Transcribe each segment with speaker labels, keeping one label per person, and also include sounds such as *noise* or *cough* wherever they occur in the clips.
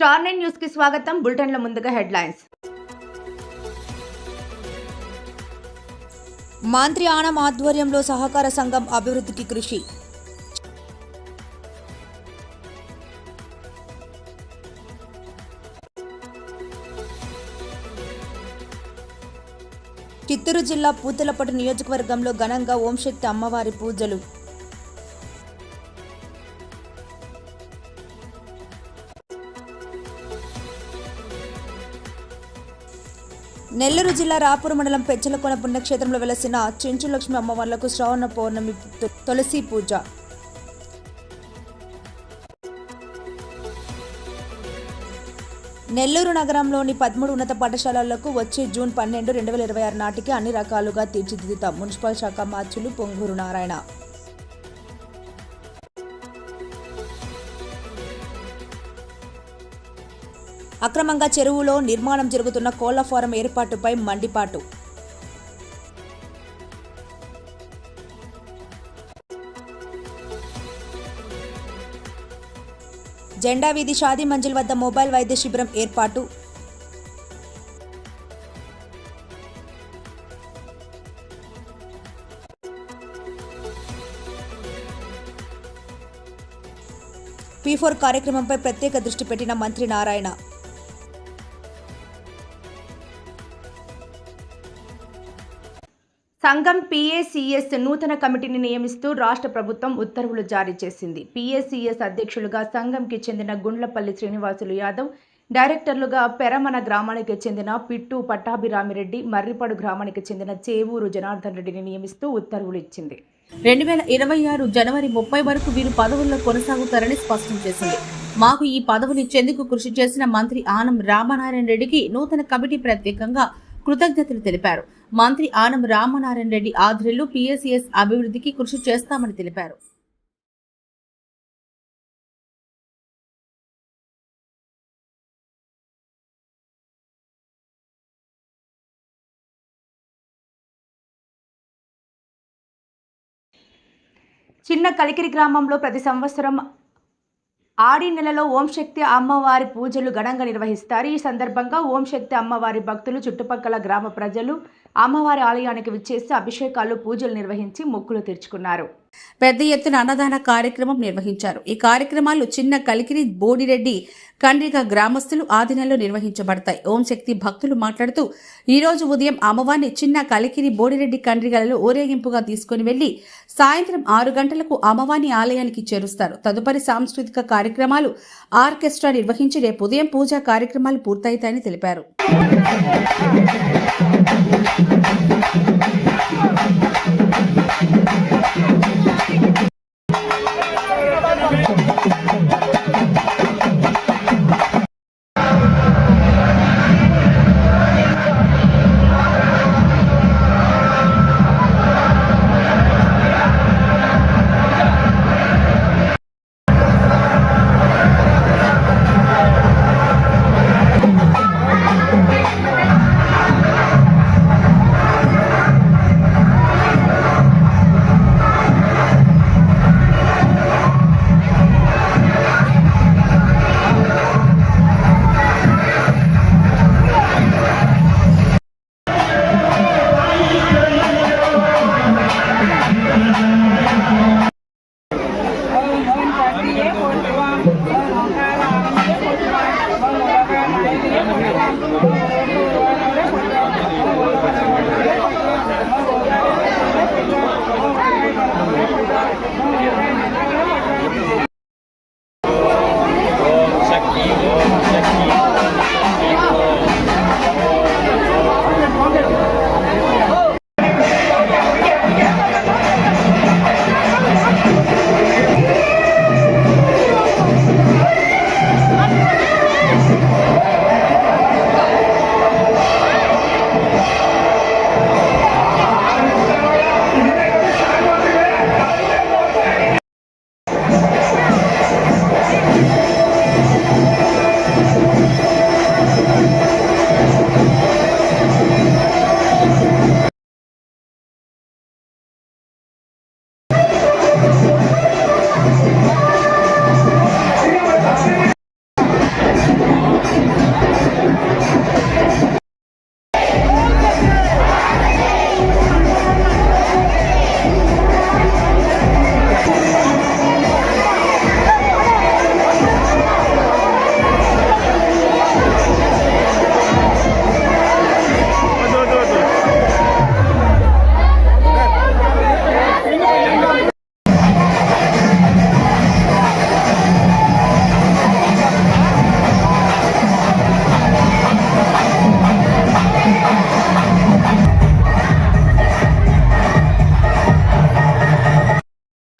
Speaker 1: Star nine న్యూస్కి స్వాగతం బులెటిన్ల ముందుగా హెడ్లైన్స్.
Speaker 2: మంత్రి ఆనం ఆధ్వర్యంలో సహకార సంఘం అభివృద్ధికి కృషి. చిత్తూరు జిల్లా పూతలపట్టు నియోజకవర్గంలో ఘనంగా ఓంశక్తి అమ్మవారి పూజలు. నెల్లూరు జిల్లా రాపూర్ మండలం పెచ్చలకొన పుణ్యక్షేత్రంలో వెలసిన చెంచులక్ష్మి అమ్మవార్లకు శ్రావణ పౌర్ణమి తులసి పూజ. నెల్లూరు నగరంలోని పదమూడు ఉన్నత పాఠశాలలకు వచ్చే జూన్ పన్నెండు రెండు వేల ఇరవై ఆరు నాటికి అన్ని రకాలుగా తీర్చిదిద్దుతాం మున్సిపల్ శాఖ మార్చులు పొంగూరు నారాయణ. అక్రమంగా చెరువులో నిర్మాణం జరుగుతున్న కోళ్ళ ఫారం ఏర్పాటుపై మండిపాటు. జెండా వీధి షాదీ మంజిల్ వద్ద మొబైల్ వైద్య శిబిరం ఏర్పాటు. పీ ఫోర్ కార్యక్రమంపై ప్రత్యేక దృష్టి పెట్టిన మంత్రి నారాయణ.
Speaker 1: సంఘం పీఏసీఎస్ నూతన కమిటీని నియమిస్తూ రాష్ట్ర ప్రభుత్వం ఉత్తర్వులు జారీ చేసింది. పీఏసీఎస్ అధ్యక్షులుగా సంఘంకి చెందిన గుండ్లపల్లి శ్రీనివాసులు యాదవ్ డైరెక్టర్లుగా పెరమన గ్రామానికి చెందిన పిట్టు పట్టాభిరామిరెడ్డి మర్రిపాడు గ్రామానికి చెందిన చేవూరు జనార్దన్ రెడ్డిని నియమిస్తూ ఉత్తర్వులు ఇచ్చింది.
Speaker 3: రెండు వేల ఇరవై ఆరు జనవరి ముప్పై వరకు వీరు పదవుల్లో కొనసాగుతారని స్పష్టం చేసింది. మాకు ఈ పదవులు ఇచ్చేందుకు కృషి చేసిన మంత్రి ఆనం రామనారాయణ రెడ్డికి నూతన కమిటీ ప్రత్యేకంగా కృతజ్ఞతలు తెలిపారు. మంత్రి ఆనం రామనారాయణ రెడ్డి ఆధ్వర్యంలో పిఎస్సిఎస్ అభివృద్ధికి కృషి చేస్తామని తెలిపారు.
Speaker 1: చిన్న కలికిరి గ్రామంలో ప్రతి సంవత్సరం ఆడి నెలలో ఓం శక్తి అమ్మవారి పూజలు ఘనంగా నిర్వహిస్తారు. ఈ సందర్భంగా ఓం శక్తి అమ్మవారి భక్తులు చుట్టుపక్కల గ్రామ ప్రజలు అమ్మవారి ఆలయానికి విచ్చేసి అభిషేకాలు పూజలు నిర్వహించి మొక్కులు తీర్చుకున్నారు.
Speaker 3: పెద్ద ఎత్తున అన్నదాన కార్యక్రమం నిర్వహించారు. ఈ కార్యక్రమాలు చిన్న కలికిరి బోడిరెడ్డి కండ్రిక గ్రామస్తులు ఆధీనంలో నిర్వహించబడతాయి. ఓం శక్తి భక్తులు మాట్లాడుతూ ఈరోజు ఉదయం అమ్మవారిని చిన్న కలికిరి బోడిరెడ్డి కండ్రిగలలో ఊరేగింపుగా తీసుకుని వెళ్ళి సాయంత్రం ఆరు గంటలకు అమ్మవారిని ఆలయానికి చేరుస్తారు. తదుపరి సాంస్కృతిక కార్యక్రమాలు ఆర్కెస్ట్రా నిర్వహించి రేపు ఉదయం పూజా కార్యక్రమాలు పూర్తయితాయని తెలిపారు. Thank you.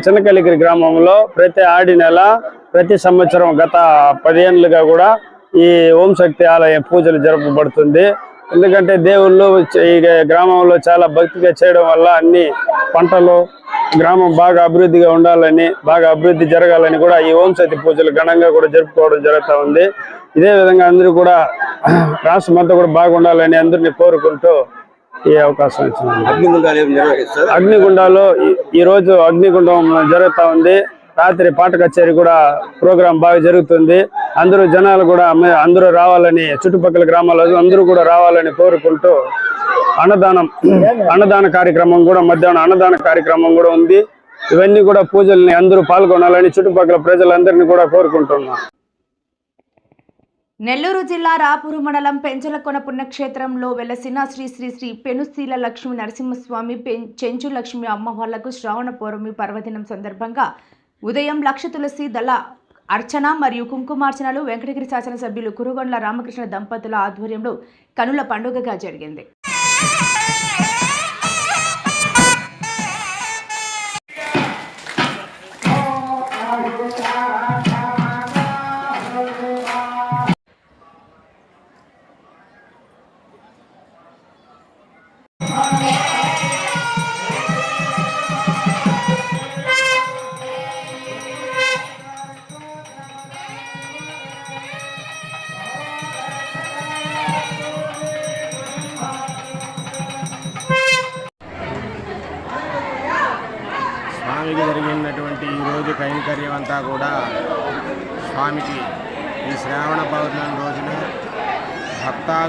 Speaker 4: చిన్నకలిగిరి గ్రామంలో ప్రతి ఆడి నెల ప్రతి సంవత్సరం గత పదిహేనులుగా కూడా ఈ ఓం శక్తి ఆలయ పూజలు జరపబడుతుంది. ఎందుకంటే దేవుళ్ళు ఈ గ్రామంలో చాలా భక్తిగా చేయడం వల్ల అన్ని పంటలు గ్రామం బాగా అభివృద్ధిగా ఉండాలని బాగా అభివృద్ధి జరగాలని కూడా ఈ ఓం శక్తి పూజలు ఘనంగా కూడా జరుపుకోవడం జరుగుతూ ఉంది. ఇదే విధంగా అందరూ కూడా *clears throat* రాష్ట్రం అంతా కూడా బాగుండాలని అందరినీ కోరుకుంటూ ఈ అవకాశం ఇచ్చింది
Speaker 5: అగ్నిగుండాలు ఏమి నిర్వహిస్తారు?
Speaker 4: అగ్నిగుండాలు ఈ- ఈ రోజు అగ్నిగుండం జరుగుతా ఉంది. రాత్రి పాట కచేరీ కూడా ప్రోగ్రాం బాగా జరుగుతుంది. అందరూ జనాలు కూడా అందరూ రావాలని చుట్టుపక్కల గ్రామాల అందరూ కూడా రావాలని కోరుకుంటూ అన్నదానం అన్నదాన కార్యక్రమం కూడా మధ్యాహ్నం అన్నదాన కార్యక్రమం కూడా ఉంది. ఇవన్నీ కూడా పూజల్ని అందరూ పాల్గొనాలని చుట్టుపక్కల ప్రజలందరినీ కూడా కోరుకుంటున్నాం.
Speaker 1: నెల్లూరు జిల్లా రాపూరు మండలం పెంచలకొన పుణ్యక్షేత్రంలో వెలసిన శ్రీ శ్రీ శ్రీ పెనుశీల లక్ష్మీ నరసింహస్వామి పెం చెంచు లక్ష్మి అమ్మవార్లకు శ్రావణ పౌర్ణమి పర్వదినం సందర్భంగా ఉదయం లక్ష తులసి దళ అర్చన మరియు కుంకుమార్చనలు వెంకటగిరి శాసనసభ్యులు కురుగొండ్ల రామకృష్ణ దంపతుల ఆధ్వర్యంలో కనుల పండుగగా జరిగింది.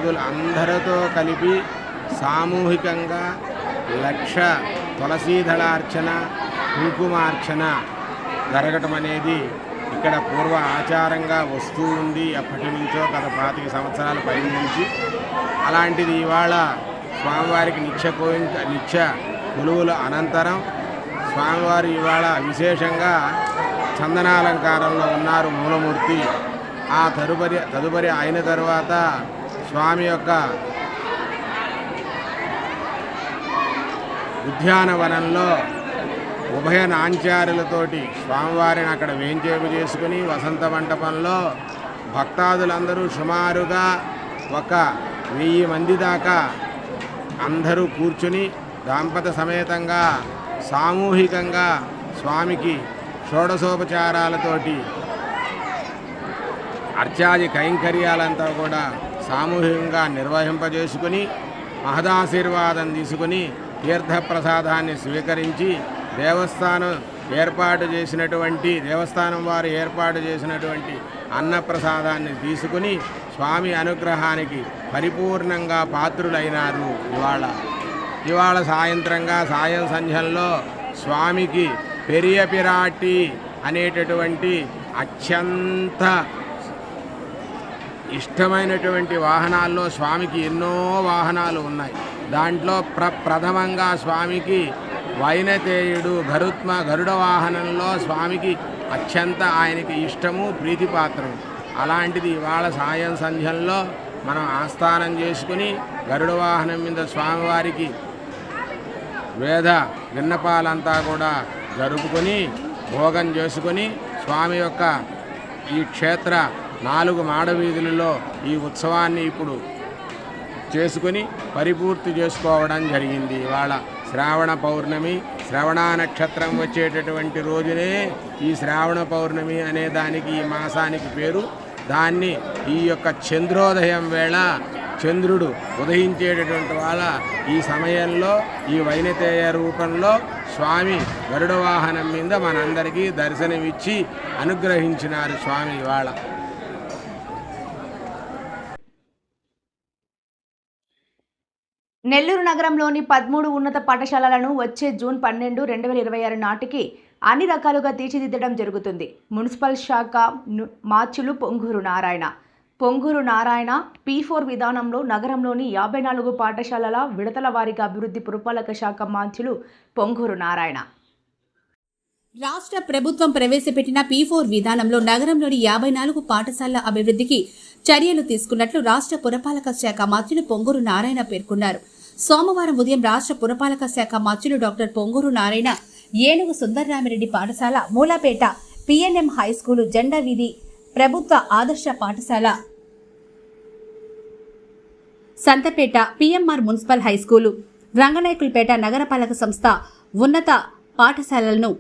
Speaker 6: భక్తాదులు అందరితో కలిపి సామూహికంగా లక్ష తులసీదళార్చన కుంకుమార్చన జరగటం అనేది ఇక్కడ పూర్వ ఆచారంగా వస్తూ ఉంది. ఎప్పటి నుంచో గత పాతిక సంవత్సరాల పై నుంచి. అలాంటిది ఇవాళ స్వామివారికి నిత్య కోయిం నిత్య కొలువుల అనంతరం స్వామివారు ఇవాళ విశేషంగా చందనాలంకారంలో ఉన్నారు మూలమూర్తి. ఆ తదుపరి తదుపరి అయిన తర్వాత స్వామి యొక్క ఉద్యానవనంలో ఉభయ నాంచారులతోటి స్వామివారిని అక్కడ వేంచేపు చేసుకుని వసంత మంటపంలో భక్తాదులందరూ సుమారుగా ఒక వెయ్యి మంది దాకా అందరూ కూర్చుని దాంపత సమేతంగా సామూహికంగా స్వామికి షోడశోపచారాలతోటి అర్చాది కైంకర్యాలంతా కూడా సామూహికంగా నిర్వహింపజేసుకుని మహదాశీర్వాదం తీసుకుని తీర్థప్రసాదాన్ని స్వీకరించి దేవస్థానం ఏర్పాటు చేసినటువంటి దేవస్థానం వారు ఏర్పాటు చేసినటువంటి అన్నప్రసాదాన్ని తీసుకుని స్వామి అనుగ్రహానికి పరిపూర్ణంగా పాత్రులైనారు ఇవాళ. ఇవాళ సాయంత్రంగా సాయం సంధ్యంలో స్వామికి పెరియ పిరాటి అనేటటువంటి అత్యంత ఇష్టమైనటువంటి వాహనాల్లో స్వామికి ఎన్నో వాహనాలు ఉన్నాయి. దాంట్లో ప్ర ప్రథమంగా స్వామికి వైనతేయుడు గరుత్మ గరుడ వాహనంలో స్వామికి అత్యంత ఆయనకి ఇష్టము ప్రీతిపాత్రము. అలాంటిది ఇవాళ సాయం సంధ్యంలో మనం ఆస్థానం చేసుకుని గరుడ వాహనం మీద స్వామివారికి వేద విన్నపాలంతా కూడా జరుపుకొని భోగం చేసుకొని స్వామి యొక్క ఈ క్షేత్ర నాలుగు మాడవీధులలో ఈ ఉత్సవాన్ని ఇప్పుడు చేసుకుని పరిపూర్తి చేసుకోవడం జరిగింది. ఇవాళ శ్రావణ పౌర్ణమి. శ్రవణ నక్షత్రం వచ్చేటటువంటి రోజునే ఈ శ్రావణ పౌర్ణమి అనే దానికి ఈ మాసానికి పేరు. దాన్ని ఈ యొక్క చంద్రోదయం వేళ చంద్రుడు ఉదయించేటటువంటి వాళ్ళ ఈ సమయంలో ఈ వైనతేయ రూపంలో స్వామి గరుడ వాహనం మీద మనందరికీ దర్శనమిచ్చి అనుగ్రహించినారు స్వామి ఇవాళ.
Speaker 1: నెల్లూరు నగరంలోని పదమూడు ఉన్నత పాఠశాలలను వచ్చే జూన్ పన్నెండు రెండు వేల ఇరవై ఆరు నాటికి అన్ని రకాలుగా తీర్చిదిద్దడం జరుగుతుంది. మున్సిపల్ శాఖ మాచులు మార్చులు పొంగూరు నారాయణ. పొంగూరు నారాయణ పీ ఫోర్ విధానంలో నగరంలోని యాభై నాలుగు పాఠశాలల విడతల వారిగా అభివృద్ధి పురపాలక శాఖ మార్చులు పొంగూరు నారాయణ.
Speaker 3: రాష్ట్ర ప్రభుత్వం ప్రవేశపెట్టిన పీ ఫోర్ విధానంలో నగరంలోని యాభై నాలుగు పాఠశాలల అభివృద్ధికి చర్యలు తీసుకున్నట్లు రాష్ట్ర పురపాలక శాఖ మంత్రులు పొంగూరు నారాయణ పేర్కొన్నారు. సోమవారం ఉదయం రాష్ట్ర పురపాలక శాఖ మంత్రులు డాక్టర్ పొంగూరు నారాయణ ఏనుగు సుందర్రామిరెడ్డి పాఠశాల మూలాపేట పిఎన్ఎం హై స్కూలు జెండా వీధి ప్రభుత్వ ఆదర్శ పాఠశాల. Santhapeta PMR municipal high school Ranganayakulapeta నగరపాలక సంస్థ ఉన్నత పాఠశాలలను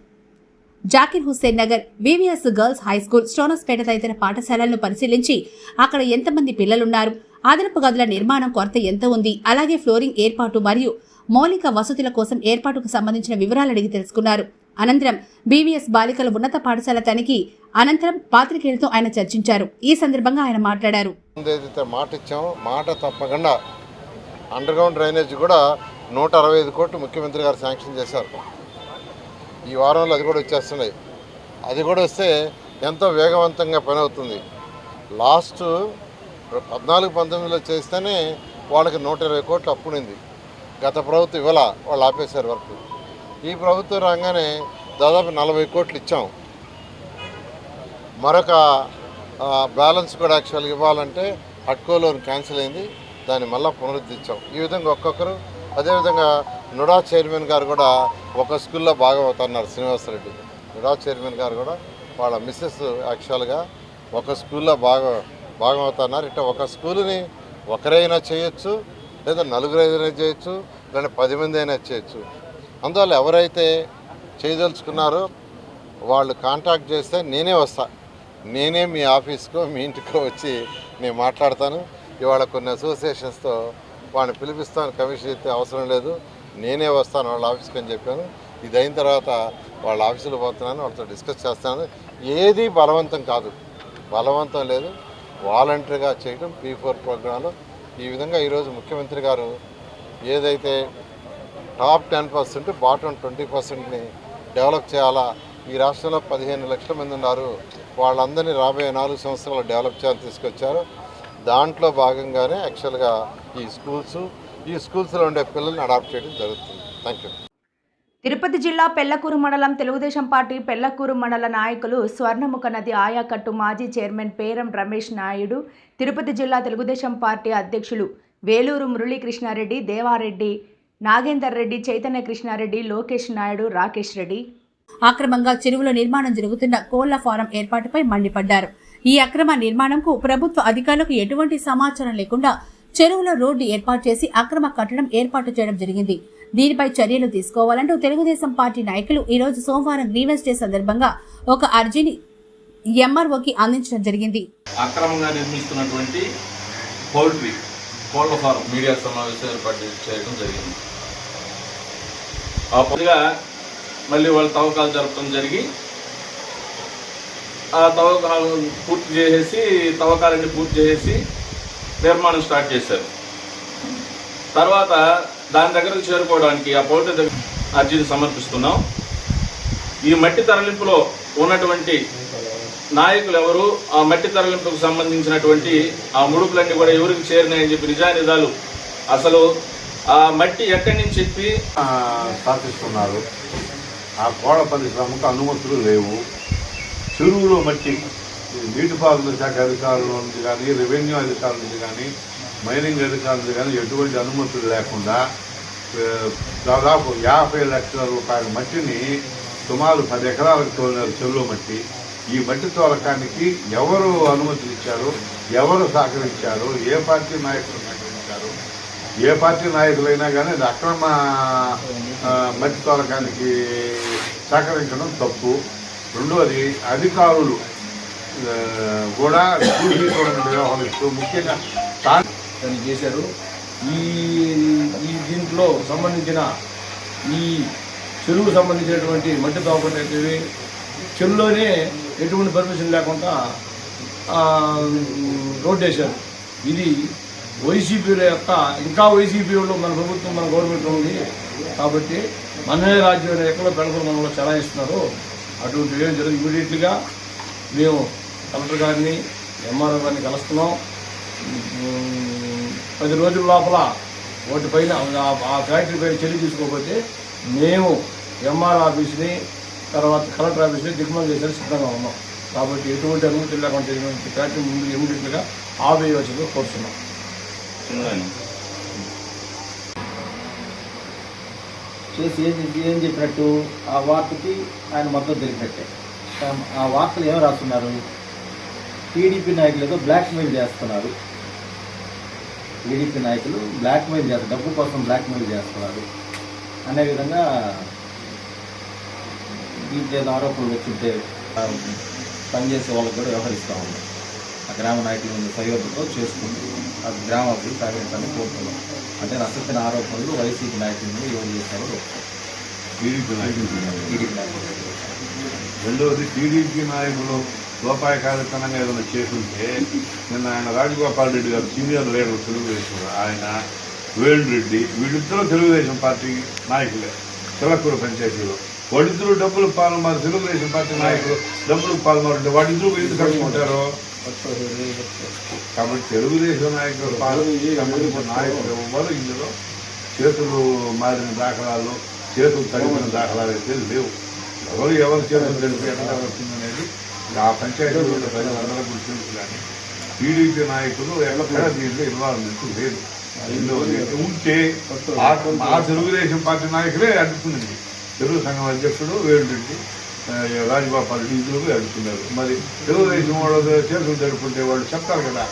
Speaker 3: Zakir Hussain Nagar VVS girls high school Stonehousepet తదితర పాఠశాలలను పరిశీలించి అక్కడ ఎంతమంది పిల్లలున్నారు అదనపు గదుల నిర్మాణం కొరత ఎంత ఉంది? అలాగే ఫ్లోరింగ్ ఏర్పాటు మరియు మౌలిక వసతుల కోసం ఏర్పాటుకు సంబంధించిన వివరాలు అడిగి తెలుసుకున్నారు. అనంతరం బీవీఎస్ బాలికల ఉన్నత పాఠశాల తనిఖీ అనంతరం పాత్రికేయులతో ఆయన చర్చించారు. ఈ సందర్భంగా ఆయన మాట్లాడారు.
Speaker 5: మాట ఇచ్చాము మాట తప్పకుండా అండర్ గ్రౌండ్ డ్రైనేజ్ కూడా నూట అరవై ఐదు కోట్లు ముఖ్యమంత్రి గారు శాంక్షన్ చేశారు. ఈ వారంలో అది కూడా వచ్చేస్తున్నాయి. అది కూడా వస్తే ఎంతో వేగవంతంగా పని అవుతుంది. లాస్ట్ పద్నాలుగు పంతొమ్మిదిలో చేస్తేనే వాళ్ళకి నూట ఇరవై కోట్లు అప్పుడింది గత ప్రభుత్వం ఇవాళ వాళ్ళు ఆపేశారు వర్క్. ఈ ప్రభుత్వం రాగానే దాదాపు నలభై కోట్లు ఇచ్చాం. మరొక బ్యాలెన్స్ కూడా యాక్చువల్గా ఇవ్వాలంటే అట్కో లోన్ క్యాన్సిల్ అయింది. దాన్ని మళ్ళీ పునరుద్ధరించాం. ఈ విధంగా ఒక్కొక్కరు అదేవిధంగా నుడా చైర్మన్ గారు కూడా ఒక స్కూల్లో బాగా అవుతున్నారు శ్రీనివాసరెడ్డి. నుడా చైర్మన్ గారు కూడా వాళ్ళ మిస్సెస్ యాక్చువల్గా ఒక స్కూల్లో బాగా భాగమవుతున్నారు ఇట్లా ఒక స్కూల్ని ఒకరైనా చేయొచ్చు లేదా నలుగురు అయినా చేయొచ్చు లేదా పది మంది అయినా చేయొచ్చు. అందువల్ల ఎవరైతే చేయదలుచుకున్నారో వాళ్ళు కాంటాక్ట్ చేస్తే నేనే వస్తా. నేనే మీ ఆఫీస్కో మీ ఇంటికో వచ్చి నేను మాట్లాడతాను. ఇవాళ కొన్ని అసోసియేషన్స్తో వాళ్ళని పిలిపిస్తాను. కమిషన్ ఇస్తే అవసరం లేదు. నేనే వస్తాను వాళ్ళ ఆఫీస్కి అని చెప్పాను. ఇది అయిన తర్వాత వాళ్ళ ఆఫీసులో పోతున్నాను వాళ్ళతో డిస్కస్ చేస్తాను. ఏది బలవంతం కాదు. బలవంతం లేదు. వాలంటరీగా చేయడం పీ ఫోర్ ప్రోగ్రాంలో ఈ విధంగా ఈరోజు ముఖ్యమంత్రి గారు ఏదైతే top ten percent bottom twenty పర్సెంట్ని develop చేయాలా ఈ రాష్ట్రంలో పదిహేను లక్షల మంది ఉన్నారు వాళ్ళందరినీ రాబోయే నాలుగు సంవత్సరాలు డెవలప్ చేయాలని తీసుకొచ్చారు. దాంట్లో భాగంగానే యాక్చువల్గా ఈ స్కూల్స్ ఈ స్కూల్స్లో ఉండే పిల్లల్ని అడాప్ట్ చేయడం జరుగుతుంది. థ్యాంక్ యూ
Speaker 1: తిరుపతి జిల్లా పెళ్ళకూరు మండలం తెలుగుదేశం పార్టీ పెళ్ళకూరు మండల నాయకులు స్వర్ణముఖ నది ఆయాకట్టు మాజీ చైర్మన్ పేరం రమేష్ నాయుడు తిరుపతి జిల్లా తెలుగుదేశం పార్టీ అధ్యక్షులు వేలూరు మురళీకృష్ణారెడ్డి దేవారెడ్డి నాగేందర్ రెడ్డి చైతన్య కృష్ణారెడ్డి లోకేష్ నాయుడు రాకేష్ రెడ్డి.
Speaker 3: అక్రమంగా చెరువుల నిర్మాణం జరుగుతున్న కోళ్ళ ఫారం ఏర్పాటుపై మండిపడ్డారు. ఈ అక్రమ నిర్మాణంకు ప్రభుత్వ అధికారులకు ఎటువంటి సమాచారం లేకుండా చెరువుల రోడ్డు ఏర్పాటు చేసి అక్రమ కట్టడం ఏర్పాటు చేయడం జరిగింది. దీనిపై చర్యలు తీసుకోవాలంటూ తెలుగుదేశం పార్టీ నాయకులు ఈరోజు సోమవారం గ్రీవెన్స్ డే సందర్భంగా ఒక అర్జీని ఎంఆర్ఓకి అందించడం జరిగింది.
Speaker 7: అక్రమంగా నిర్మిస్తున్నటువంటి పౌల్ట్రీ కోళ్ళ ఫారం మీడియా సమావేశం ఏర్పాటు చేయడం జరిగింది. ఆ మళ్ళీ వాళ్ళు తవ్వకాలు జరపడం జరిగి ఆ తవ్వకాలు పూర్తి చేసేసి తవ్వకాలన్నీ పూర్తి చేసేసి నిర్మాణం స్టార్ట్ చేశారు. తర్వాత దాని దగ్గరకు చేరుకోవడానికి ఆ పౌరుల దగ్గర అర్జీని సమర్పిస్తున్నాం. ఈ మట్టి తరలింపులో ఉన్నటువంటి నాయకులు ఎవరు? ఆ మట్టి తరలింపుకు సంబంధించినటువంటి ఆ ముడుపులన్నీ కూడా ఎవరికి చేరినాయని చెప్పి నిజానిజాలు అసలు ఆ మట్టి ఎక్కడి నుంచి చెప్పి
Speaker 8: ఆ, స్థాపిస్తున్నారు. ఆ కోడ పరిశ్రమకు అనుమతులు లేవు. చెరువులో మట్టి నీటిపారుదల శాఖ అధికారుల నుంచి కానీ రెవెన్యూ అధికారుల నుంచి కానీ మైనింగ్ అధికారులు కానీ ఎటువంటి అనుమతులు లేకుండా దాదాపు యాభై లక్షల రూపాయల మట్టిని సుమారు పది ఎకరాలకు తోలినారు చెరువులో మట్టి. ఈ మట్టి తోలకానికి ఎవరు అనుమతులు ఇచ్చారు? ఎవరు సహకరించారు? ఏ పార్టీ నాయకులు సహకరించారు? ఏ పార్టీ నాయకులైనా కానీ అది అక్రమ మట్టి తోలకానికి సహకరించడం తప్పు. రెండోది అధికారులు కూడా చూసి వ్యవహరిస్తూ ముఖ్యంగా
Speaker 9: దాన్ని చేశారు. ఈ ఈ దీంట్లో సంబంధించిన ఈ చెరువుకు సంబంధించినటువంటి మట్టి తవ్వకం చెరువులోనే ఎటువంటి పర్మిషన్ లేకుండా ఆ, వేశారు. ఇది వైసీపీల యొక్క ఇంకా వైసీపీలో మన ప్రభుత్వం మన గవర్నమెంట్ ఉంది. కాబట్టి మనమే రాజ్యం ఎక్కడో పెడతారు మనలో చలాయిస్తున్నారు. అటువంటి ఏం జరగదు. ఇమీడియట్లీగా మేము కలెక్టర్ గారిని ఎంఆర్ఓ గారిని కలుస్తున్నాం. పది రోజుల లోపల వాటి పైన ఆ- ఫ్యాక్టరీ పైన చర్య తీసుకోకపోతే మేము ఎంఆర్ ఆఫీస్ని తర్వాత కలెక్టర్ ఆఫీస్ని దిగ్మం చేసేది సిద్ధంగా ఉన్నాం. కాబట్టి ఎటువంటి అనుమతి లేకుండా ఫ్యాక్టరీ ముందు ఇమీడియట్గా ఆపేయవలసిందిగా కోరుతున్నాం
Speaker 10: చేసి ఏం ఏం చెప్పినట్టు ఆ వార్తకి ఆయన మద్దతు తెలిపినట్టే. ఆ- ఆ వార్తలు ఏమి రాస్తున్నారు? టీడీపీ నాయకులు ఏదో బ్లాక్మెయిల్ చేస్తున్నారు. టీడీపీ నాయకులు బ్లాక్మెయిల్ చేస్తారు డబ్బు కోసం బ్లాక్మెయిల్ చేస్తున్నారు అనే విధంగా దీంట్లో ఏదో ఆరోపణలు వచ్చింటే పనిచేసే వాళ్ళకి కూడా వ్యవహరిస్తూ ఉంది ఆ గ్రామ నాయకులు సయోగతో చేసుకుంటూ ఆ గ్రామ అభివృద్ధి సాగించాలని కోరుతున్నాం. అంటే నష్టపోయిన ఆరోపణలు వైసీపీ నాయకుల మీద ఎవరు చేశారో.
Speaker 8: టీడీపీ నాయకులు.
Speaker 10: టీడీపీ నాయకులు.
Speaker 8: రెండవది టీడీపీ నాయకులు లోపాయ కార్యక్రమంగా ఏదైనా చేసుంటే నిన్న ఆయన రాజగోపాల్ రెడ్డి గారు సీనియర్ లీడర్ తెలుగుదేశం ఆయన వేణు రెడ్డి వీళ్ళిద్దరూ తెలుగుదేశం పార్టీ నాయకులే చిలకూరు పంచాయతీలో. వాళ్ళిద్దరూ డబ్బులు పాల్మారు తెలుగుదేశం పార్టీ నాయకులు డబ్బులు పాల్మారు వాళ్ళిద్దరూ ఎందుకు కట్టుకుంటారు? కాబట్టి తెలుగుదేశం నాయకులు పాల్గొనే నాయకులు ఎవ్వరు ఇందులో చేతులు మారిన దాఖలాలు చేతులు తగిన దాఖలాలు అయితే లేవు. ఎవరు ఎవరు చేతులు తెలిపి ఎక్కడ వచ్చిందనేది ఆ పంచాయతీ ప్రజలందరూ కూడా గురించి కానీ టీడీపీ నాయకులు ఎక్కడ దీంట్లో ఇన్వాల్వ్మెంట్ లేదు ఉంటే ఆ- తెలుగుదేశం పార్టీ నాయకులే అడుగుతుంది తెలుగు సంఘం అధ్యక్షుడు వేలురెడ్డి ఆ, రాజగోపాల్ ఇద్దరు అడుగుతున్నారు. మరి తెలుగుదేశం వాళ్ళు చేతులు జరుపుకుంటే వాళ్ళు చెప్తారు కదా.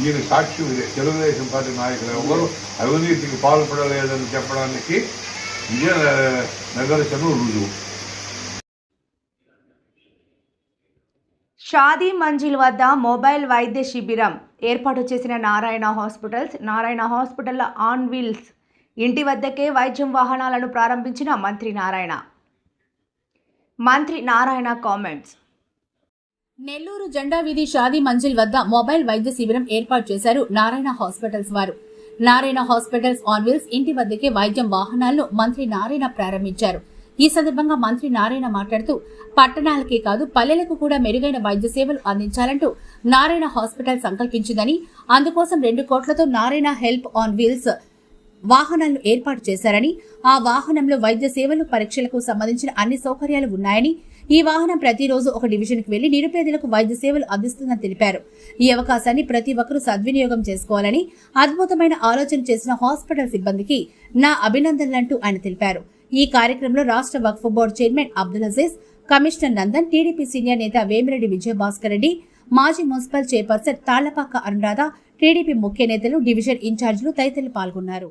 Speaker 8: ఈయన సాక్ష్యం ఇదే. తెలుగుదేశం పార్టీ నాయకులు ఎవరు అవినీతికి పాల్పడలేదని చెప్పడానికి ఇదే నిదర్శనం రుజువు.
Speaker 1: షాదీ మంజిల్ వద్ద మొబైల్ వైద్య శిబిరం. ఏర్పాటు చేసిన Narayana hospitals Narayana hospital on wheels. ఇంటి వద్దకే వైద్యం వాహనాలను ప్రారంభించిన మంత్రి నారాయణ. మంత్రి నారాయణ కామెంట్స్.
Speaker 3: నెల్లూరు జెండా వీధి షాదీ మంజిల్ వద్ద మొబైల్ వైద్య శిబిరం ఏర్పాటు చేశారు నారాయణ హాస్పిటల్స్ వారు. నారాయణ హాస్పిటల్స్ ఆన్ వీల్స్ ఇంటి వద్దకే వైద్యం వాహనాలను మంత్రి నారాయణ ప్రారంభించారు. ఈ సందర్భంగా మంత్రి నారాయణ మాట్లాడుతూ పట్టణాలకే కాదు పల్లెలకు కూడా మెరుగైన వైద్య సేవలు అందించాలంటూ నారాయణ హాస్పిటల్ సంకల్పించిందని అందుకోసం రెండు కోట్లతో నారాయణ హెల్ప్ ఆన్ వీల్స్ వాహనాలను ఏర్పాటు చేశారని ఆ వాహనంలో వైద్య సేవలు పరీక్షలకు సంబంధించిన అన్ని సౌకర్యాలు ఉన్నాయని ఈ వాహనం ప్రతిరోజు ఒక డివిజన్కి వెళ్ళి నిరుపేదలకు వైద్య సేవలు అందిస్తుందని తెలిపారు. ఈ అవకాశాన్ని ప్రతి ఒక్కరూ సద్వినియోగం చేసుకోవాలని అద్భుతమైన ఆలోచన చేసిన హాస్పిటల్ సిబ్బందికి నా అభినందనలంటూ ఆయన తెలిపారు. ఈ కార్యక్రమంలో రాష్ట్ర Waqf board chairman Abdul Aziz commissioner Nandan TDP senior నేత వేమిరెడ్డి విజయభాస్కర్ రెడ్డి మాజీ municipal chairperson Tallapaka Arunaradha TDP ముఖ్య నేతలు డివిజన్ ఇన్ఛార్జీలు తదితరులు పాల్గొన్నారు.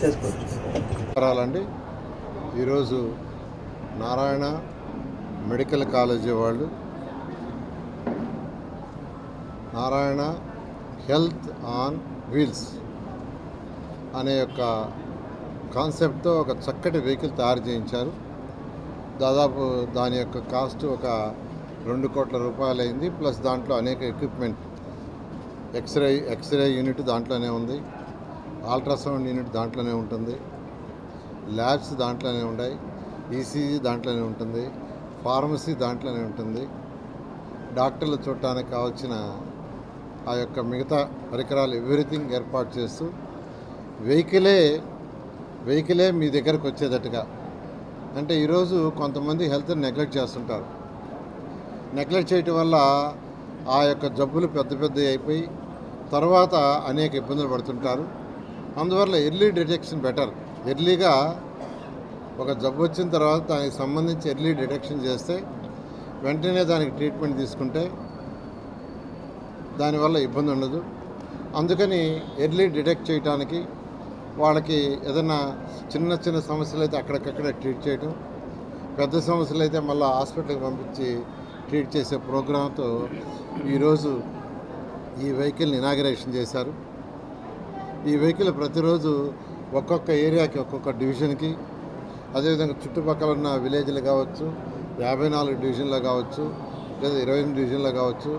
Speaker 10: చేసుకోవచ్చు.
Speaker 5: ఈరోజు నారాయణ మెడికల్ కాలేజీ వాళ్ళు నారాయణ హెల్త్ ఆన్ వీల్స్ అనే యొక్క కాన్సెప్ట్తో ఒక చక్కటి వెహికల్ తయారు చేయించారు. దాదాపు దాని యొక్క కాస్ట్ ఒక రెండు కోట్ల రూపాయలు అయింది ప్లస్ దాంట్లో అనేక ఎక్విప్మెంట్. ఎక్స్రే ఎక్స్రే యూనిట్ దాంట్లోనే ఉంది. అల్ట్రాసౌండ్ యూనిట్ దాంట్లోనే ఉంటుంది. ల్యాబ్స్ దాంట్లోనే ఉన్నాయి. ఈసీజీ దాంట్లోనే ఉంటుంది. ఫార్మసీ దాంట్లోనే ఉంటుంది. డాక్టర్లు చూడటానికి కావాల్సిన ఆ యొక్క మిగతా పరికరాలు ఎవ్రీథింగ్ ఏర్పాటు చేస్తూ వెహికలే వెహికలే మీ దగ్గరకు వచ్చేటట్టుగా. అంటే ఈరోజు కొంతమంది హెల్త్ని నెగ్లెక్ట్ చేస్తుంటారు. నెగ్లెక్ట్ చేయటం వల్ల ఆ యొక్క జబ్బులు పెద్ద పెద్ద అయిపోయి తర్వాత అనేక ఇబ్బందులు పడుతుంటారు. అందువల్ల ఎర్లీ డిటెక్షన్ బెటర్. ఎర్లీగా ఒక జబ్బు వచ్చిన తర్వాత దానికి సంబంధించి ఎర్లీ డిటెక్షన్ చేస్తే వెంటనే దానికి ట్రీట్మెంట్ తీసుకుంటే దానివల్ల ఇబ్బంది ఉండదు. అందుకని ఎర్లీ డిటెక్ట్ చేయడానికి వాళ్ళకి ఏదైనా చిన్న చిన్న సమస్యలు అయితే అక్కడికక్కడే ట్రీట్ చేయటం పెద్ద సమస్యలు అయితే మళ్ళీ హాస్పిటల్కి పంపించి ట్రీట్ చేసే ప్రోగ్రాంతో ఈరోజు ఈ వెహికల్ని ఇనాగరేషన్ చేశారు. ఈ వెహికల్ ప్రతిరోజు ఒక్కొక్క ఏరియాకి ఒక్కొక్క డివిజన్కి అదేవిధంగా చుట్టుపక్కల ఉన్న విలేజ్లు కావచ్చు యాభై నాలుగు డివిజన్లో కావచ్చు లేదా ఇరవై ఎనిమిది డివిజన్లో కావచ్చు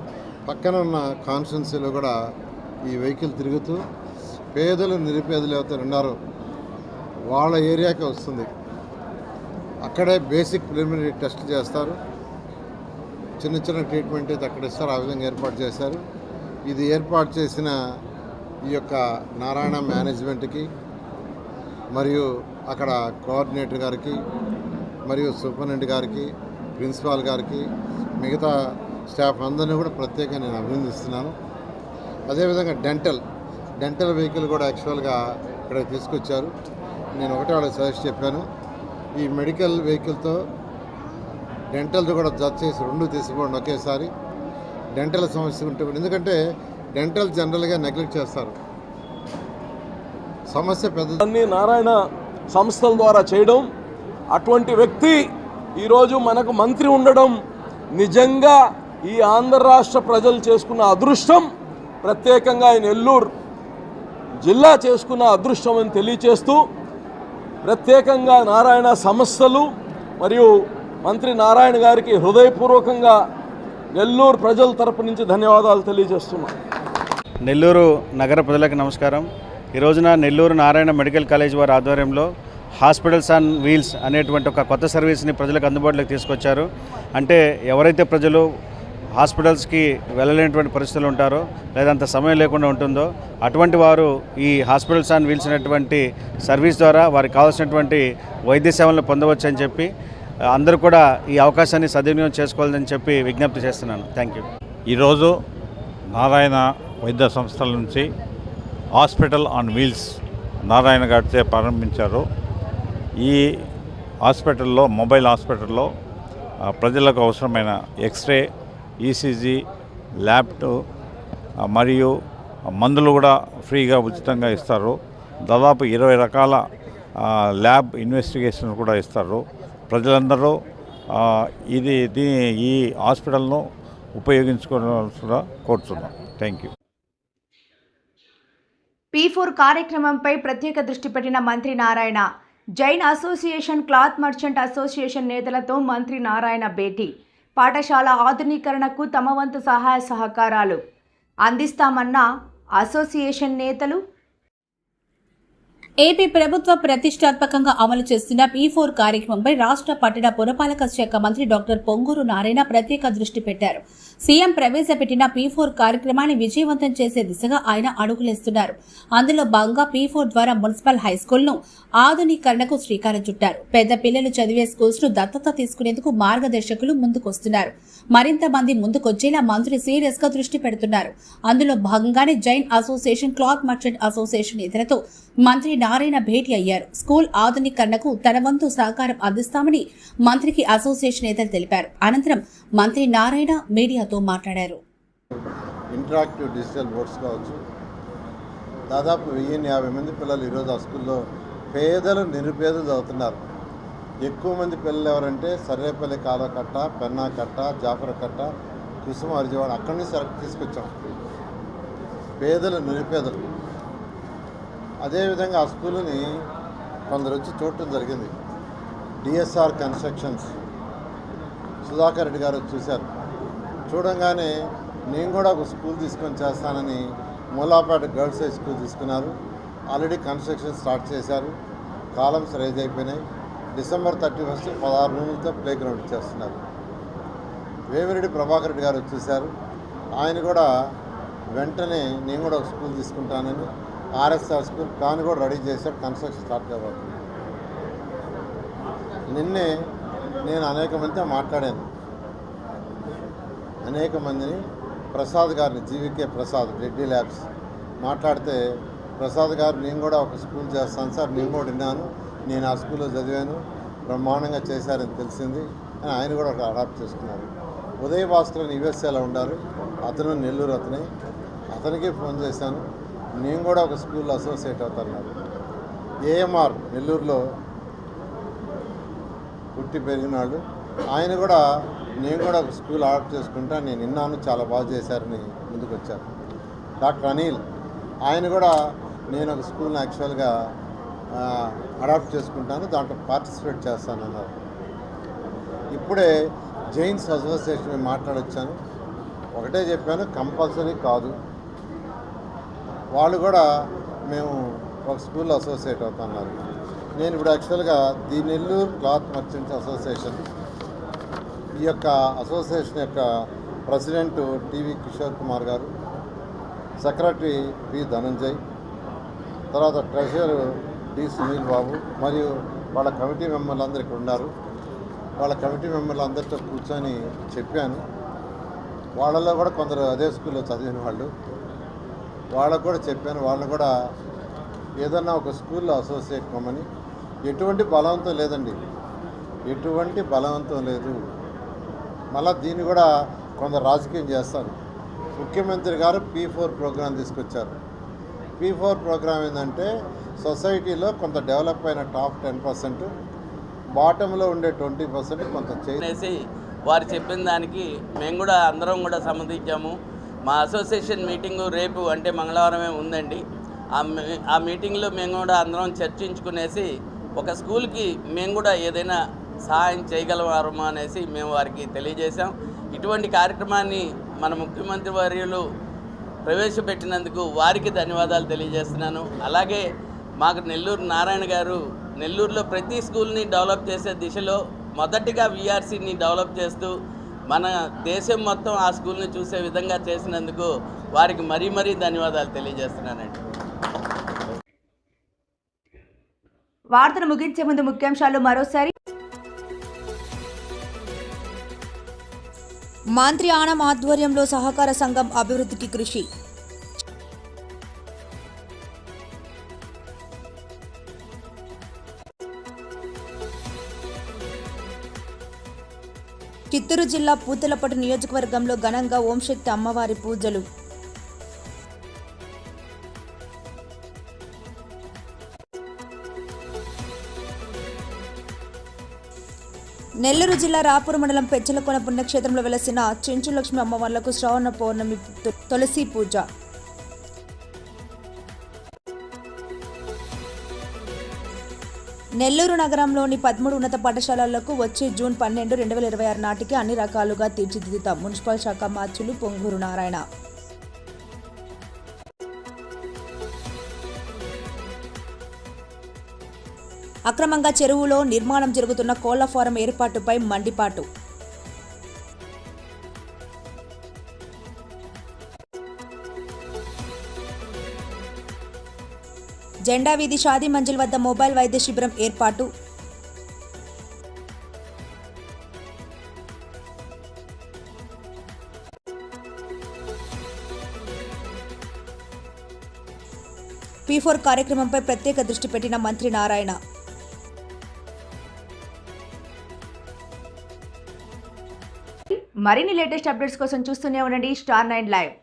Speaker 5: పక్కన ఉన్న కాన్స్టిట్యున్సీలో కూడా ఈ వెహికల్ తిరుగుతూ పేదలు నిరుపేదలు ఎవరైతే ఉన్నారో వాళ్ళ ఏరియాకి వస్తుంది. అక్కడే బేసిక్ ప్రిలిమినరీ టెస్ట్ చేస్తారు. చిన్న చిన్న ట్రీట్మెంట్ అయితే అక్కడ ఇస్తారు. ఆ విధంగా ఏర్పాటు చేశారు. ఇది ఏర్పాటు చేసిన ఈ యొక్క నారాయణ మేనేజ్మెంట్కి మరియు అక్కడ కోఆర్డినేటర్ గారికి మరియు సూపరింటెండెంట్ గారికి ప్రిన్సిపాల్ గారికి మిగతా స్టాఫ్ అందరినీ కూడా ప్రత్యేకంగా నేను అభినందిస్తున్నాను. అదేవిధంగా డెంటల్ డెంటల్ వెహికల్ కూడా యాక్చువల్గా ఇక్కడ తీసుకొచ్చారు. నేను ఒకటే వాళ్ళకి సజెస్ట్ చెప్పాను. ఈ మెడికల్ వెహికల్తో డెంటల్తో కూడా జత చేసి రెండు తీసుకోండి ఒకేసారి. డెంటల్ సమస్య ఉంటే ఎందుకంటే డెంటల్ జనరల్గా నెగ్లెక్ట్ చేస్తారు. సమస్య పెద్ద
Speaker 11: నారాయణ సంస్థల ద్వారా చేయడం. అటువంటి వ్యక్తి ఈరోజు మనకు మంత్రి ఉండడం నిజంగా ఈ ఆంధ్ర రాష్ట్ర ప్రజలు చేసుకున్న అదృష్టం. ప్రత్యేకంగా ఈ నెల్లూరు జిల్లా చేసుకున్న అదృష్టం అని తెలియచేస్తూ ప్రత్యేకంగా నారాయణ సంస్థలు మరియు మంత్రి నారాయణ గారికి హృదయపూర్వకంగా నెల్లూరు ప్రజల తరపు నుంచి ధన్యవాదాలు తెలియజేస్తున్నాను
Speaker 12: నెల్లూరు నగర ప్రజలకు నమస్కారం. ఈ రోజున నెల్లూరు నారాయణ మెడికల్ కాలేజ్ వారి ఆధ్వర్యంలో హాస్పిటల్స్ ఆన్ వీల్స్ అనేటువంటి ఒక కొత్త సర్వీస్ని ప్రజలకు అందుబాటులోకి తీసుకొచ్చారు. అంటే ఎవరైతే ప్రజలు హాస్పిటల్స్కి వెళ్ళలేనటువంటి పరిస్థితులు ఉంటారో లేదా అంత సమయం లేకుండా ఉంటుందో అటువంటి వారు ఈ హాస్పిటల్స్ ఆన్ వీల్స్ అనేటువంటి సర్వీస్ ద్వారా వారికి కావాల్సినటువంటి వైద్య సేవలను పొందవచ్చు అని చెప్పి అందరూ కూడా ఈ అవకాశాన్ని సద్వినియోగం చేసుకోవాలని చెప్పి విజ్ఞప్తి చేస్తున్నాను. Thank you.
Speaker 8: ఈరోజు నారాయణ వైద్య సంస్థల నుంచి హాస్పిటల్ ఆన్ వీల్స్ నారాయణ గారిచే ప్రారంభించారు. ఈ హాస్పిటల్లో మొబైల్ హాస్పిటల్లో ప్రజలకు అవసరమైన ఎక్స్రే ఈసీజీ ల్యాబ్ మరియు మందులు కూడా ఫ్రీగా ఉచితంగా ఇస్తారు. దాదాపు ఇరవై రకాల ల్యాబ్ ఇన్వెస్టిగేషన్ కూడా ఇస్తారు. ప్రజలందరూ ఇది దీని ఈ హాస్పిటల్ను ఉపయోగించుకోవాల్సి కూడా కోరుతున్నాం. థ్యాంక్ యూ
Speaker 1: పీ ఫోర్ కార్యక్రమంపై ప్రత్యేక దృష్టి పెట్టిన మంత్రి Narayana. Jain association cloth merchant association నేతలతో మంత్రి నారాయణ భేటీ. పాఠశాల ఆధునీకరణకు తమ వంతు సహాయ సహకారాలు. అందిస్తామన్న అసోసియేషన్ నేతలు.
Speaker 3: ఏపీ ప్రభుత్వ ప్రతిష్టాత్మకంగా అమలు చేస్తున్న పీ ఫోర్ కార్యక్రమంపై రాష్ట్ర పట్టణ పురపాలక శాఖ మంత్రి డాక్టర్ పొంగూరు నారాయణ ప్రత్యేక దృష్టి పెట్టారు. సీఎం ప్రవేశపెట్టిన పీ ఫోర్ కార్యక్రమాన్ని విజయవంతం చేసే దిశగా ఆయన అడుగులేస్తున్నారు. అందులో భాగంగా పీ ఫోర్ ద్వారా మున్సిపల్ హైస్కూల్ను ఆధునీకరణకు శ్రీకారం చుట్టారు. పెద్ద పిల్లలు చదివే స్కూల్స్ను దత్తత తీసుకునేందుకు మార్గదర్శకులు ముందుకొస్తున్నారు. మరింత మంది ముందుకొచ్చేలా మంత్రి సీరియస్గా దృష్టి పెడుతున్నారు. అందులో భాగంగానే Jain association cloth merchant association ఇతరతో మంత్రి నారాయణ భేటీ అయ్యారు. స్కూల్ ఆధునీకరణకు తన వంతు సహకారం అందిస్తామని మంత్రికి అసోసియేషన్ నేతలు తెలిపారు. అనంతరం మంత్రి నారాయణ మీడియాతో మాట్లాడారు.
Speaker 5: ఇంటరాక్టివ్ డిజిటల్ బోర్డ్స్ కావచ్చు. దాదాపు వెయ్యిన్ని యాభై మంది పిల్లలు ఈరోజు ఆ స్కూల్లో పేదలు నిరుపేదలు చదువుతున్నారు. ఎక్కువ మంది పిల్లలు ఎవరంటే సర్రేపల్లి కాలకట్ట పెన్నా కట్ట జాఫర కట్ట కుసుమ అరిజవాడ అక్కడి నుంచి సెలెక్ట్ తీసుకొచ్చాం. పేదలు నిరుపేదలు. అదేవిధంగా ఆ స్కూల్ని కొందరు వచ్చి చూడటం జరిగింది. DSR constructions. సుధాకర్ రెడ్డి గారు చూశారు. చూడంగానే నేను కూడా ఒక స్కూల్ తీసుకొని చేస్తానని మూలాపేట గర్ల్స్ హై స్కూల్ తీసుకున్నారు. ఆల్రెడీ కన్స్ట్రక్షన్ స్టార్ట్ చేశారు. కాలమ్స్ రైజ్ అయిపోయినాయి. డిసెంబర్ థర్టీ ఫస్ట్ పదహారు రూములతో ప్లే గ్రౌండ్ చేస్తున్నారు. వేమిరెడ్డి ప్రభాకర్ రెడ్డి గారు వచ్చేసారు ఆయన కూడా వెంటనే నేను కూడా ఒక స్కూల్ తీసుకుంటానని ఆర్ఎస్ఆర్ స్కూల్ ప్లాన్ కూడా రెడీ చేశాడు కన్స్ట్రక్షన్ స్టార్ట్ కాబోతుంది. నిన్నే నేను అనేక మందితో మాట్లాడాను. అనేక మందిని ప్రసాద్ గారిని జీవికే ప్రసాద్ రెడ్డి ల్యాబ్స్ మాట్లాడితే ప్రసాద్ గారు నేను కూడా ఒక స్కూల్ చేస్తాను సార్ నేను కూడా విన్నాను నేను ఆ స్కూల్లో చదివాను బ్రహ్మాండంగా చేశారని తెలిసింది అని ఆయన కూడా ఒక అడాప్ట్ చేసుకున్నారు. ఉదయ భాస్కర్ అని యుఎస్ఏలో ఉన్నారు అతను నెల్లూరు అతనే. అతనికి ఫోన్ చేశాను నేను కూడా ఒక స్కూల్లో అసోసియేట్ అవుతాను ఏఎంఆర్ నెల్లూరులో పుట్టి పెరిగినాడు ఆయన కూడా నేను కూడా ఒక స్కూల్ ఆర్డర్ చేసుకుంటా నేను విన్నాను చాలా బాగా చేశారని ముందుకు వచ్చారు డాక్టర్ అనిల్ ఆయన కూడా నేను ఒక స్కూల్ని యాక్చువల్గా అడాప్ట్ చేసుకుంటాను దాంట్లో పార్టిసిపేట్ చేస్తానన్నారు ఇప్పుడే జైన్స్ అసోసియేషన్ మాట్లాడొచ్చాను. ఒకటే చెప్పాను కంపల్సరీ కాదు. వాళ్ళు కూడా మేము ఒక స్కూల్లో అసోసియేట్ అవుతున్నారు నేను ఇప్పుడు యాక్చువల్గా the Nellore cloth merchants association ఈ యొక్క అసోసియేషన్ యొక్క ప్రెసిడెంట్ టీవీ కిషోర్ కుమార్ గారు సెక్రటరీ పి ధనంజయ్ తర్వాత ట్రెషరర్ డి సునీల్ బాబు మరియు వాళ్ళ కమిటీ మెంబర్లు అందరూ ఇక్కడ ఉన్నారు. వాళ్ళ కమిటీ మెంబర్లు అందరితో కూర్చొని చెప్పాను. వాళ్ళలో కూడా కొందరు అదే స్కూల్లో చదివిన వాళ్ళు. వాళ్ళకు కూడా చెప్పాను. వాళ్ళు కూడా ఏదన్నా ఒక స్కూల్లో అసోసియేట్ కమ్మని ఎటువంటి బలవంతం లేదండి. ఎటువంటి బలవంతం లేదు. మళ్ళీ దీన్ని కూడా కొందరు రాజకీయం చేస్తారు. ముఖ్యమంత్రి గారు పీ ఫోర్ ప్రోగ్రాం తీసుకొచ్చారు. పీ ఫోర్ ప్రోగ్రాం ఏంటంటే సొసైటీలో కొంత డెవలప్ అయిన టాప్ టెన్ పర్సెంట్ బాటంలో ఉండే ట్వంటీ పర్సెంట్ కొంత
Speaker 13: చేసి వారు చెప్పిన దానికి మేము కూడా అందరం కూడా సమ్మతించాము మా అసోసియేషన్ మీటింగు రేపు అంటే మంగళవారమే ఉందండి. ఆ మీ- ఆ మీటింగ్లో మేము కూడా అందరం చర్చించుకునేసి ఒక స్కూల్కి మేము కూడా ఏదైనా సహాయం చేయగలవారమా అనేసి మేము వారికి తెలియజేశాం. ఇటువంటి కార్యక్రమాన్ని మన ముఖ్యమంత్రి వర్యులు ప్రవేశపెట్టినందుకు వారికి ధన్యవాదాలు తెలియజేస్తున్నాను. అలాగే మాకు నెల్లూరు నారాయణ గారు నెల్లూరులో ప్రతి స్కూల్ని డెవలప్ చేసే దిశలో మొదటిగా విఆర్సీని డెవలప్ చేస్తూ మన దేశం మొత్తం ఆ స్కూల్ని చూసే విధంగా చేసినందుకు వారికి మరీ మరీ ధన్యవాదాలు తెలియజేస్తున్నానండి.
Speaker 14: వార్తలు ముగించే ముందు ముఖ్యాంశాలు మరోసారి.
Speaker 1: మంత్రి ఆనం ఆధ్వర్యంలో సహకార సంఘం అభివృద్ధికి కృషి. చిత్తూరు జిల్లా పూతలపట్టు నియోజకవర్గంలో ఘనంగా ఓంశక్తి అమ్మవారి పూజలు. నెల్లూరు జిల్లా రాపూర్ మండలం పెచ్చలకొన పుణ్యక్షేత్రంలో వెలసిన చెంచులక్ష్మి అమ్మవార్లకు శ్రావణ పౌర్ణమి తులసి పూజ. నెల్లూరు నగరంలోని పదమూడు ఉన్నత పాఠశాలలకు వచ్చే జూన్ పన్నెండు రెండు వేల ఇరవై ఆరు నాటికి అన్ని రకాలుగా తీర్చిదిద్దుతాం మున్సిపల్ శాఖ మార్చులు పొంగూరు నారాయణ. అక్రమంగా చెరువులో నిర్మాణం జరుగుతున్న కోళ్ళ ఫారం ఏర్పాటుపై మండిపాటు. జెండా వీధి షాదీ మంజిల్ వద్ద మొబైల్ వైద్య శిబిరం ఏర్పాటు. పీ ఫోర్ కార్యక్రమంపై ప్రత్యేక దృష్టి పెట్టిన మంత్రి నారాయణ.
Speaker 14: మరిన్ని లేటెస్ట్ అప్డేట్స్ కోసం చూస్తూనే ఉండండి. Star nine live.